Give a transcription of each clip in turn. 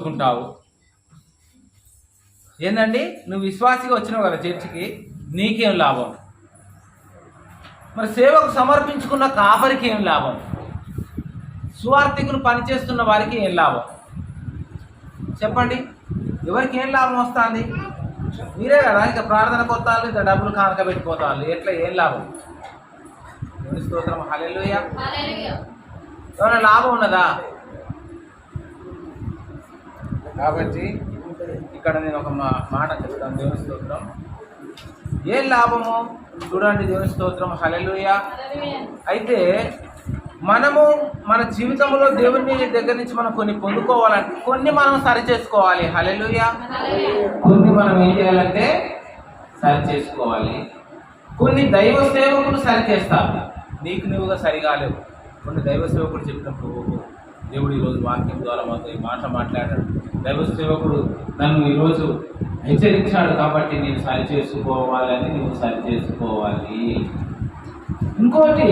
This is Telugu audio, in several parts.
పొందుకుంటావు ఏందండి? నువ్వు విశ్వాసిగా వచ్చినావు కదా చర్చికి? నీకేం లాభం? మరి సేవకు సమర్పించుకున్న కాపరికి ఏం లాభం? సువార్థికులు పనిచేస్తున్న వారికి ఏం లాభం? చెప్పండి. ఎవరికి ఏం లాభం వస్తుంది? మీరే కదా ఇంకా ప్రార్థన కొత్తాలు ఇంకా డబ్బులు కానక పెట్టుకోతాలు ఎట్లా ఏం లాభం? స్తోత్రం? హల్లెలూయా. ఏమైనా లాభం ఉన్నదా? కాబట్టి ఇక్కడ నేను ఒక మా మాట చెప్తాను. దేవుని స్తోత్రం ఏం లాభము? చూడండి దేవుని స్తోత్రం హలలుయ అయితే మనము మన జీవితంలో దేవుని దగ్గర నుంచి మనం కొన్ని పొందుకోవాలంటే కొన్ని మనం సరి చేసుకోవాలి. హలలుయ కొన్ని మనం ఏం చేయాలంటే సరి చేసుకోవాలి. కొన్ని దైవ సేవకులు సరి చేస్తారు. నీకు నువ్వుగా సరిగాలేవు కొన్ని దైవ సేవకులు చెప్పినప్పుడు దేవుడు ఈరోజు వాక్యం ద్వారా మాతో ఈ మాట మాట్లాడాడు. దైవ సేవకుడు నన్ను ఈరోజు హెచ్చరించాడు కాబట్టి నేను సరి చేసుకోవాలని నువ్వు సరి చేసుకోవాలి. ఇంకోటి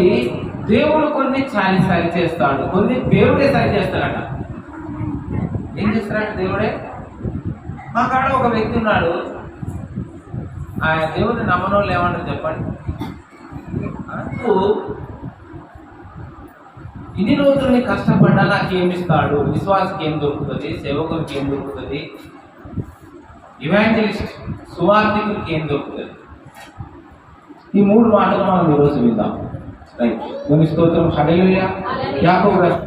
దేవుడు కొన్ని చాలి సరి చేస్తాడు కొన్ని దేవుడే సరి చేస్తాడట. ఏం చేస్తాడట దేవుడే? మా కాడ ఒక వ్యక్తి ఉన్నాడు. ఆ దేవుడిని నమ్మనోళ్ళు ఏమంటారు చెప్పండి? అంటూ ఇన్ని రోజులు నేను కష్టపడ్డా నాకు ఏమి ఇస్తాడు విశ్వాసకి ఏం దొరుకుతుంది? సేవకునికి ఏం దొరుకుతుంది? ఇవాంజలిస్ట్ సువార్థికునికి ఏం దొరుకుతుంది? ఈ మూడు మాటలు మనం ఈరోజు విందాం. రైట్ కొన్ని స్తోత్రం. యాకోబు రాష్ట్ర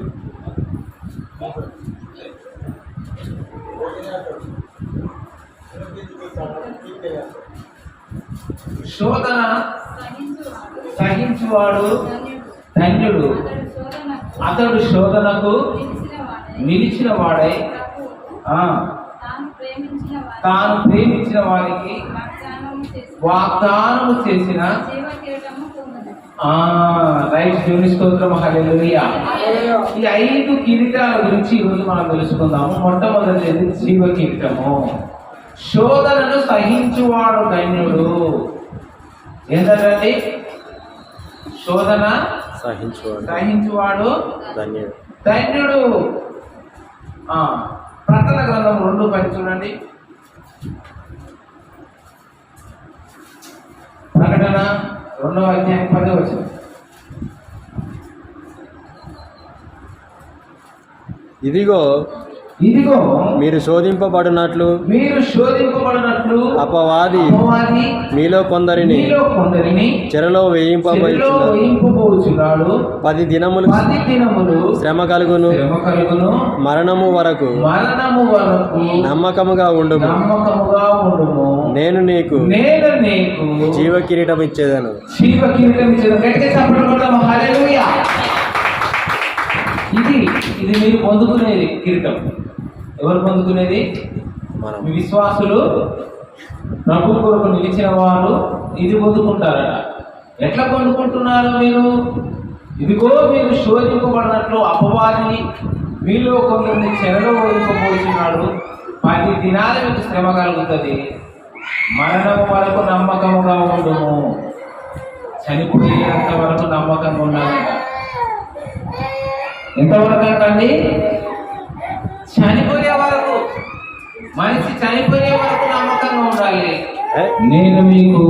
శోధన సహించువాడు. ధన్యుడు. అతడు శోధనకు నిలిచిన వాడై. తాను ప్రేమించిన వారికి వాగ్దానము చేసిన. రైట్ దేవుని స్తోత్రం హల్లెలూయా. ఈ ఐదు కిరీటాల గురించి ఈరోజు మనం తెలుసుకుందాము. మొట్టమొదటిది జీవ కిరీటము. శోధనను సహించువాడు ధన్యుడు. ఏంటంటే శోధన సహించువాడు సహించువాడు ధన్యుడు. ధన్యుడు. ప్రకటన గ్రంథం రెండు పని చూడండి. ప్రకటన రెండవ అధ్యాయం పదే వచ్చింది ఇదిగో ఇదిగో మీరు శోధింపబడినట్లు మీరు శోధింపబడినట్లు అపవాది అపవాది మీలో కొందరిని మీలో కొందరిని చెరలో వేయింపబోచున్నాడు. పది దినములు పది దినములు శ్రమ కలుగును. శ్రమ కలుగును. మరణము వరకు మరణము వరకు నమ్మకముగా ఉండుము. నమ్మకముగా ఉండుము. నేను నీకు నేను నీకు జీవ కిరీటం ఇచ్చేదను. శివ కిరీటం ఇచ్చిన గట్టిగా చప్పట్లు కొడదాం హల్లెలూయా. ఇది ఇది మీరు పొందుకునేది కిరీటం. ఎవరు పొందుకునేది మనం. విశ్వాసులు ప్రభు కొరకు నిలిచిన వారు ఇది పొందుకుంటారట. ఎట్లా పొందుకుంటున్నారు మీరు? ఇదిగో మీరు శోధింపబడినట్లు అపవాది మీలో కొందరిని చెరలో వదిలిపోతున్నాడు పది దినాలు మీకు శ్రమ కలుగుతుంది. మరణం వరకు నమ్మకముగా ఉండుము. చనిపోయేంత వరకు నమ్మకంగా ఉండాలంట ఎంతవరకు అంటండి చనిపోయే వరకు మనిషి చనిపోయే వరకు నమ్మకంగా ఉండాలి? నేను మీకు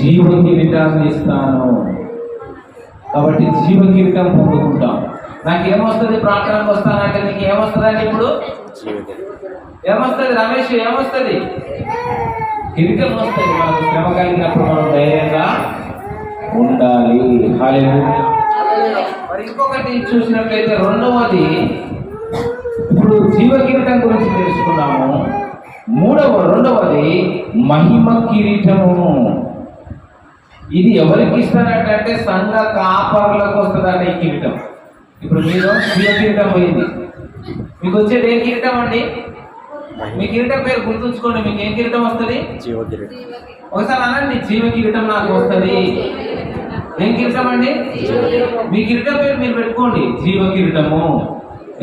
జీవ కిరీటాన్ని ఇస్తాను. కాబట్టి జీవ కిరీటం పొందుకుంటాం. నాకు ఏమొస్తుంది ప్రార్థనకు వస్తానంటే నీకు ఏమొస్తుందండి ఇప్పుడు? ఏమొస్తుంది? రమేష్ ఏమొస్తుంది? కిరీటం వస్తుంది మనకు శ్రమ కలిగినప్పుడు మనం ధైర్యంగా ఉండాలి. హల్లెలూయా. మరి ఇంకొకటి చూసినట్లయితే రెండవది ఇప్పుడు జీవ కిరీటం గురించి తెలుసుకున్నాము మూడవ రెండవది మహిమ కిరీటము. ఇది ఎవరికి ఇస్తారంటే సంఘ కాపర్లకు వస్తుందట ఈ కిరీటం. ఇప్పుడు మీరు జీవ కిరీటం పోయింది. మీకు వచ్చేది ఏ కిరీటం అండి? మీ కిరీటం పేరు గుర్తుంచుకోండి మీకు ఏం కిరీటం వస్తుంది? జీవ కిరీటం ఒకసారి అనండి జీవ కిరీటం నాకు వస్తుంది. ఏం కిరీటం అండి? మీ కిరీటం పేరు మీరు పెట్టుకోండి జీవ కిరీటము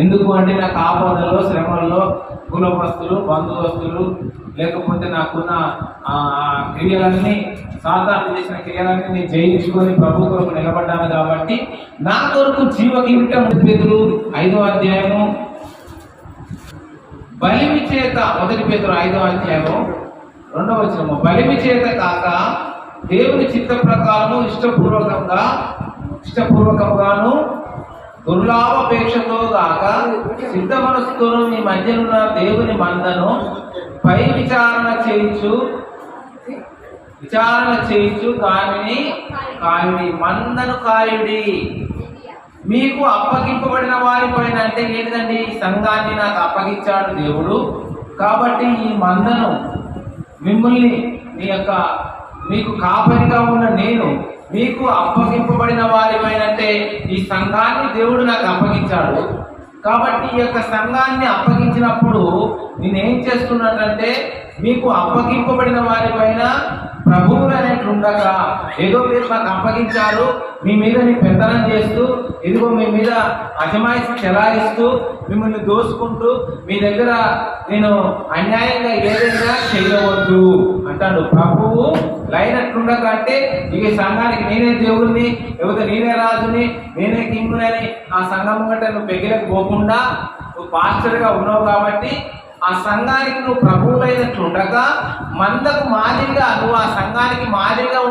ఎందుకు అంటే నాకు ఆపదల్లో శ్రమల్లో కులవస్తులు బంధువస్తులు లేకపోతే నాకున్న క్రియలన్నీ సాధారణ చేసిన క్రియలన్నీ నేను జయించుకొని ప్రభు కొరకు నిలబడ్డాను కాబట్టి నా కొరకు జీవ కిరీటం పేదలు ఐదో అధ్యాయము. బలిమి చేత మొదటి పేదలు ఐదో అధ్యాయము రెండవ వచనము. బలిమి చేత కాక దేవుని చిత్త ప్రకారము ఇష్టపూర్వకంగా ఇష్టపూర్వకంగాను దుర్లాభపేక్షతో గాక సిద్ధ మనస్సుతోను నీ మధ్యనున్న దేవుని మందను పై విచారణ చేయించు. విచారణ చేయించు. దానిని కాయుడి మందను కాయుడి. మీకు అప్పగింపబడిన వారిపైన అంటే ఏంటండి ఈ సంఘాన్ని నాకు అప్పగించాడు దేవుడు. కాబట్టి ఈ మందను మిమ్మల్ని మీ యొక్క మీకు కాపరిగా ఉన్న నేను మీకు అప్పగింపబడిన వారిపైన అంటే ఈ సంఘాన్ని దేవుడు నాకు అప్పగించాడు. కాబట్టి ఈ యొక్క సంఘాన్ని అప్పగించినప్పుడు నేనేం చేస్తున్నానంటే మీకు అప్పగింపబడిన వారిపైన ప్రభువులు ఉండక ఏదో మీరు నాకు అప్పగించారు మీ మీద నీ పెత్తనం చేస్తూ ఇదిగో మీ మీద అజమాయిషి చెలాయిస్తూ మిమ్మల్ని దోసుకుంటూ మీ దగ్గర నేను అన్యాయంగా ఏదైనా చేయవద్దు అంటాడు. ప్రభువు లైనట్లుండగా అంటే ఇక ఈ సంఘానికి నేనే దేవుడిని లేకపోతే నేనే రాజుని నేనే కింగునని ఆ సంఘం కంటే నువ్వు పెగిలకు పోకుండా నువ్వు పాస్టర్గా ఉన్నావు కాబట్టి ఆ సంఘానికి నువ్వు ప్రభువులైనట్లుండగా మందకు మాదిరిగా నువ్వు ఆ సంఘానికి మాదిరిగా